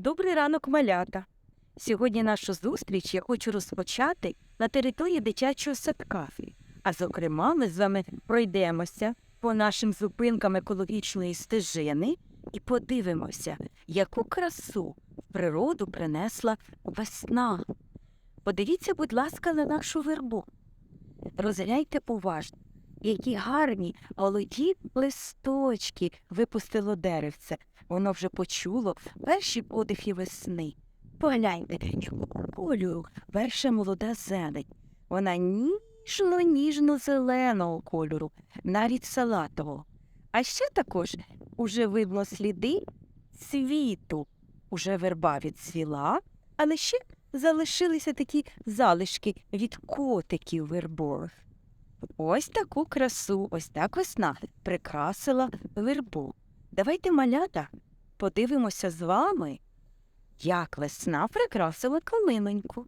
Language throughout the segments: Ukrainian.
Добрий ранок, малята. Сьогодні нашу зустріч я хочу розпочати на території дитячого садка. А зокрема, ми з вами пройдемося по нашим зупинкам екологічної стежини і подивимося, яку красу в природу принесла весна. Подивіться, будь ласка, на нашу вербу. Розгляньте уважно, які гарні молоді листочки випустило деревце. Воно вже почуло перші подихи весни. Погляньте, якого кольору перша молода зелень. Вона ніжно ніжно зеленого кольору, навіть салатового. А ще також уже видно сліди цвіту. Уже верба відцвіла, але ще залишилися такі залишки від котиків вербових. Ось таку красу, ось так весна прикрасила вербу. Давайте, малята, подивимося з вами, як весна прикрасила калиноньку.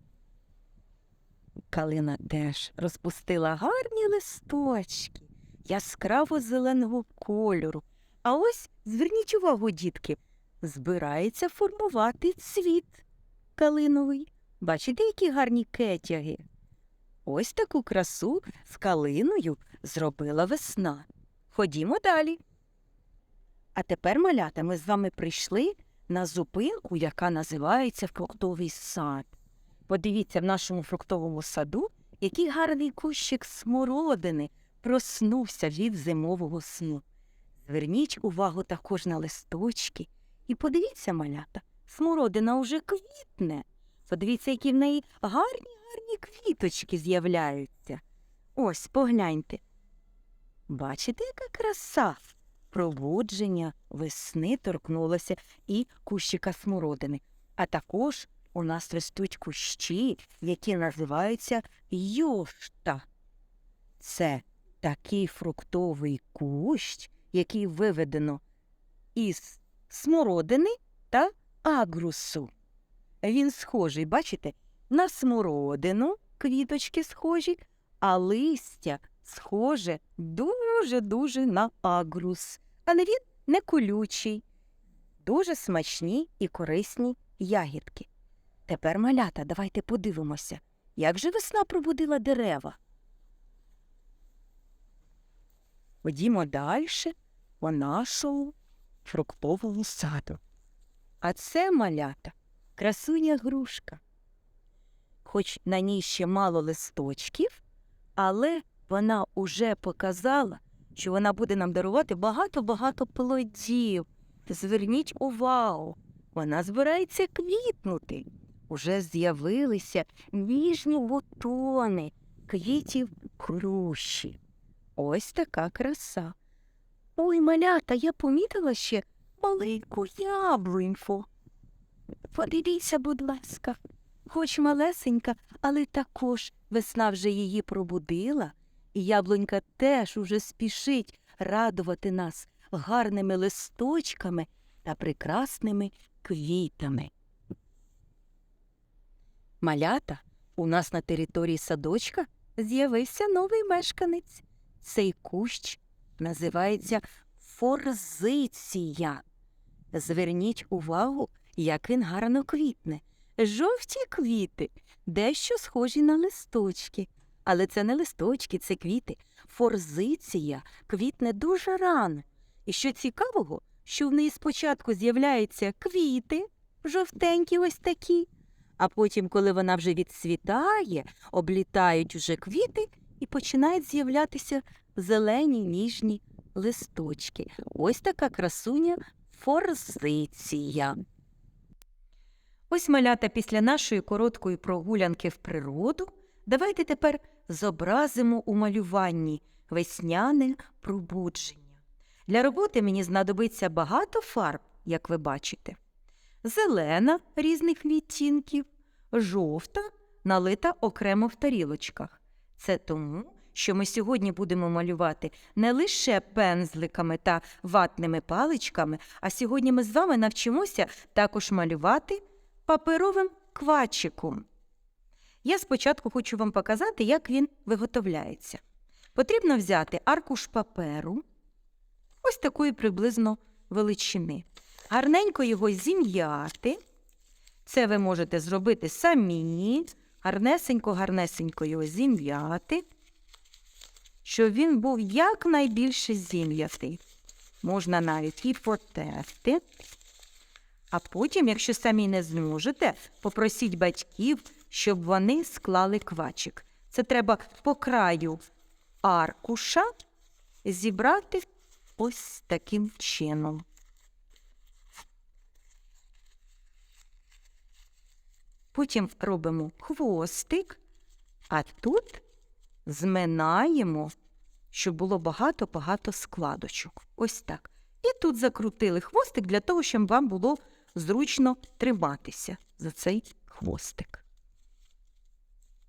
Калина теж розпустила гарні листочки, яскраво зеленого кольору. А ось зверніть увагу, дітки, збирається формувати цвіт калиновий. Бачите, які гарні кетяги? Ось таку красу з калиною зробила весна. Ходімо далі. А тепер, малята, ми з вами прийшли на зупинку, яка називається фруктовий сад. Подивіться в нашому фруктовому саду, який гарний кущик смородини проснувся від зимового сну. Зверніть увагу також на листочки і подивіться, малята, смородина уже квітне. Подивіться, які в неї гарні гарні квіточки з'являються. Ось погляньте. Бачите, яка краса? Пробудження весни торкнулося і кущика смородини. А також у нас ростуть кущі, які називаються йошта. Це такий фруктовий кущ, який виведено із смородини та агрусу. Він схожий, бачите, на смородину квіточки схожі, а листя схоже дуже-дуже на агрус. Але він не колючий, дуже смачні і корисні ягідки. Тепер, малята, давайте подивимося, як же весна пробудила дерева. Ходімо далі по нашому фруктовому саду. А це малята красуня грушка. Хоч на ній ще мало листочків, але вона уже показала, що вона буде нам дарувати багато-багато плодів. Зверніть увагу, вона збирається квітнути. Уже з'явилися ніжні бутони квітів груші. Ось така краса. Ой, малята, я помітила ще маленьку яблуньку. Подивіться, будь ласка, хоч малесенька, але також весна вже її пробудила, і яблунька теж уже спішить радувати нас гарними листочками та прекрасними квітами. Малята, у нас на території садочка з'явився новий мешканець. Цей кущ називається форзиція. Зверніть увагу, як він гарно квітне. Жовті квіти, дещо схожі на листочки. Але це не листочки, це квіти. Форзиція квітне дуже рано. І що цікавого, що в неї спочатку з'являються квіти, жовтенькі ось такі, а потім, коли вона вже відцвітає, облітають уже квіти і починають з'являтися зелені ніжні листочки. Ось така красуня форзиція. Ось малята після нашої короткої прогулянки в природу. Давайте тепер зобразимо у малюванні весняне пробудження. Для роботи мені знадобиться багато фарб, як ви бачите. Зелена різних відтінків, жовта налита окремо в тарілочках. Це тому, що ми сьогодні будемо малювати не лише пензликами та ватними паличками, а сьогодні ми з вами навчимося також малювати паперовим квачиком. Я спочатку хочу вам показати, як він виготовляється. Потрібно взяти аркуш паперу, ось такої приблизно величини. Гарненько його зім'яти Це ви можете зробити самі, гарнесенько-гарнесенько його зім'яти, щоб він був якнайбільше зім'ятий. Можна навіть і потерти. А потім, якщо самі не зможете, попросіть батьків, щоб вони склали квачик. Це треба по краю аркуша зібрати ось таким чином. Потім робимо хвостик, а тут зминаємо, щоб було багато-багато складочок. Ось так. І тут закрутили хвостик для того, щоб вам було зручно триматися за цей хвостик.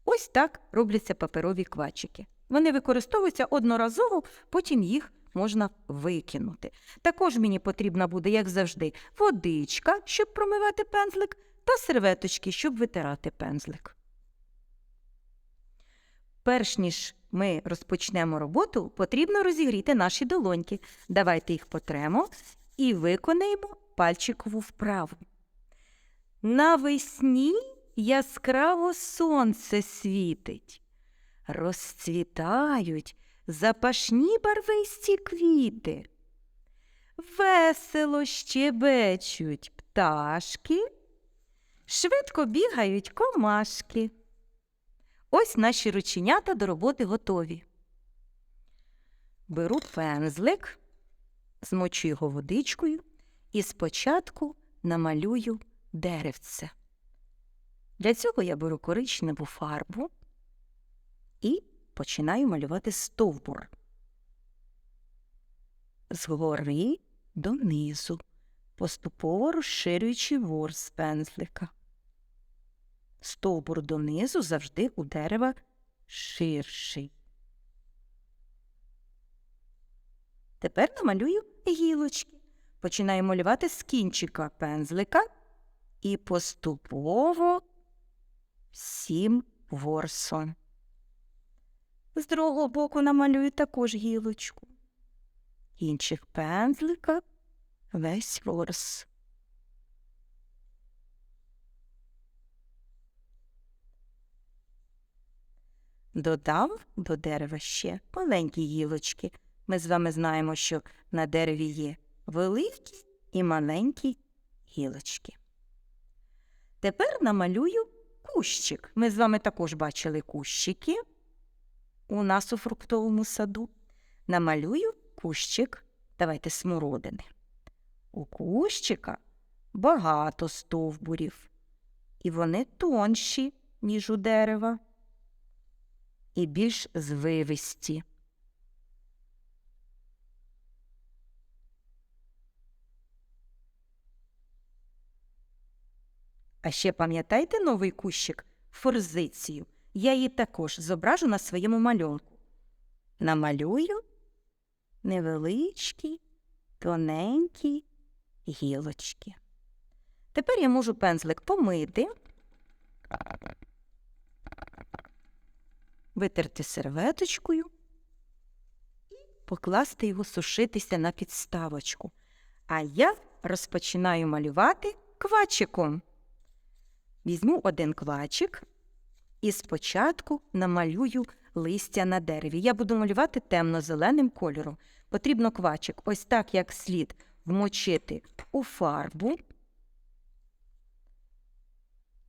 Ось так робляться паперові квачики. Вони використовуються одноразово, потім їх можна викинути. Також мені потрібна буде, як завжди, водичка, щоб промивати пензлик, та серветочки, щоб витирати пензлик. Перш ніж ми розпочнемо роботу, потрібно розігріти наші долоньки. Давайте їх потремо і виконаємо пальчикову вправу. Навесні яскраво сонце світить, розцвітають запашні барвисті квіти, весело щебечуть пташки, швидко бігають комашки. Ось наші рученята до роботи готові. Беру пензлик, змочу його водичкою і спочатку намалюю деревце. Для цього я беру коричневу фарбу і починаю малювати стовбур. Згори донизу, поступово розширюючи ворс пензлика. Стовбур донизу завжди у дерева ширший. Тепер намалюю гілочки. Починаю малювати з кінчика пензлика і поступово всім ворсом. З другого боку намалюю також гілочку. Кінчик пензлика весь ворс. Додав до дерева ще маленькі гілочки. Ми з вами знаємо, що на дереві є великі і маленькі гілочки. Тепер намалюю кущик. Ми з вами також бачили кущики у нас у фруктовому саду. Намалюю кущик, давайте смородини. У кущика багато стовбурів, і вони тонші, ніж у дерева, і більш звивисті. А ще пам'ятаєте новий кущик форзицію? Я її також зображу на своєму малюнку. Намалюю невеличкі, тоненькі гілочки. Тепер я можу пензлик помити, витерти серветочкою і покласти його сушитися на підставочку. А я розпочинаю малювати квачиком. Візьму один квачик і спочатку намалюю листя на дереві. Я буду малювати темно-зеленим кольором. Потрібно квачик ось так, як слід, вмочити у фарбу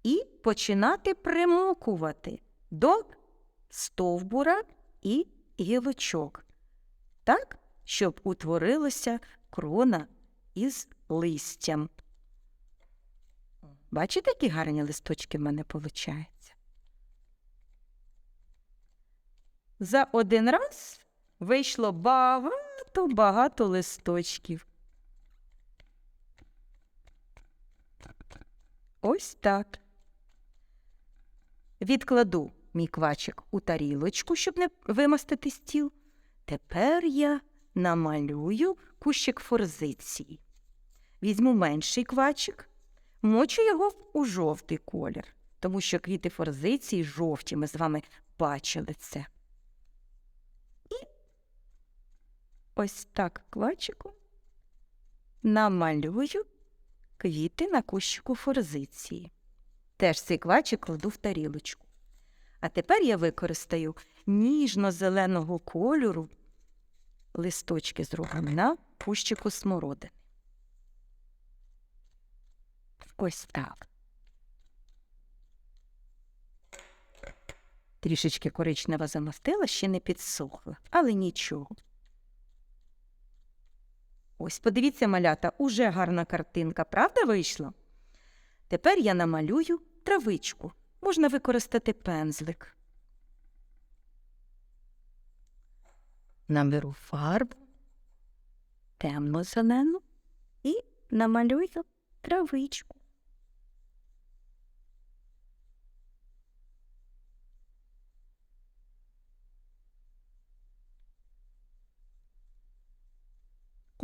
і починати примокувати до стовбура і гілочок, так, щоб утворилася крона із листям. Бачите, які гарні листочки в мене виходять? За один раз вийшло багато-багато листочків. Ось так. Відкладу мій квачик у тарілочку, щоб не вимастити стіл. Тепер я намалюю кущик форзиції. Візьму менший квачик, мочу його у жовтий колір, тому що квіти форзиції жовті, ми з вами бачили це. І ось так квачиком намалюю квіти на кущику форзиції. Теж цей квачик кладу в тарілочку. А тепер я використаю ніжно-зеленого кольору листочки зробимо на кущику смородини. Ось так. Трішечки коричнева замастила, ще не підсохла, але нічого. Ось, подивіться, малята, уже гарна картинка, правда вийшла? Тепер я намалюю травичку. Можна використати пензлик. Наберу фарбу темно-зелену і намалюю травичку.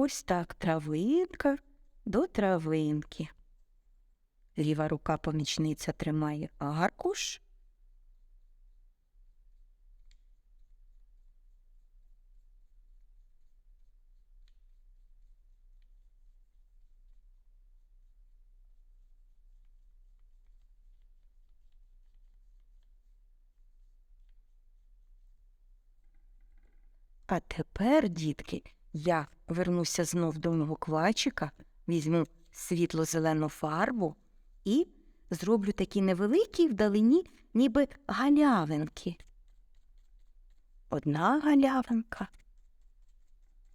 Ось так травинка до травинки. Ліва рука помічниця тримає аркуш. А тепер, дітки, я вернуся знов до мого квачика, візьму світло-зелену фарбу і зроблю такі невеликі вдалині, ніби галявинки. Одна галявинка,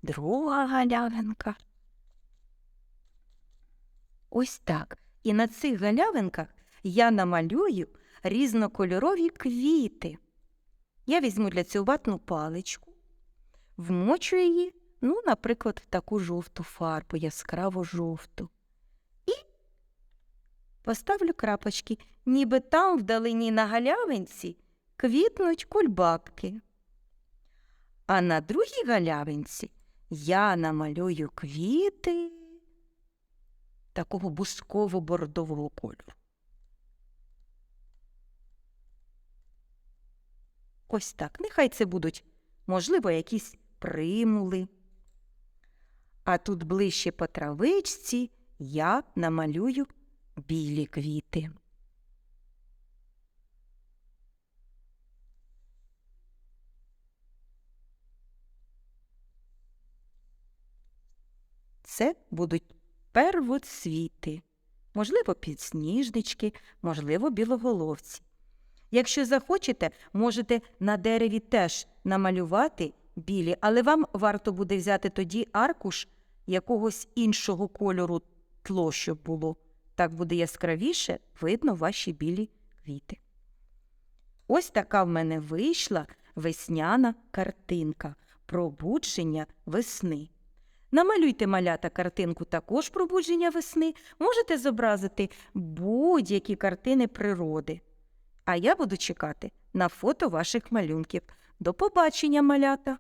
друга галявинка. Ось так. І на цих галявинках я намалюю різнокольорові квіти. Я візьму для цього ватну паличку, вмочу її, ну, наприклад, в таку жовту фарбу, яскраво жовту. І поставлю крапочки, ніби там вдалині на галявинці квітнуть кульбабки. А на другій галявинці я намалюю квіти такого бусково-бордового кольору. Ось так. Нехай це будуть, можливо, якісь примули. А тут ближче по травичці я намалюю білі квіти. Це будуть первоцвіти, можливо, підсніжнички, можливо, білоголовці. Якщо захочете, можете на дереві теж намалювати білі, але вам варто буде взяти тоді аркуш якогось іншого кольору тло, щоб було. Так буде яскравіше видно ваші білі квіти. Ось така в мене вийшла весняна картинка пробудження весни. Намалюйте малята картинку також пробудження весни, можете зобразити будь-які картини природи. А я буду чекати на фото ваших малюнків. До побачення, малята!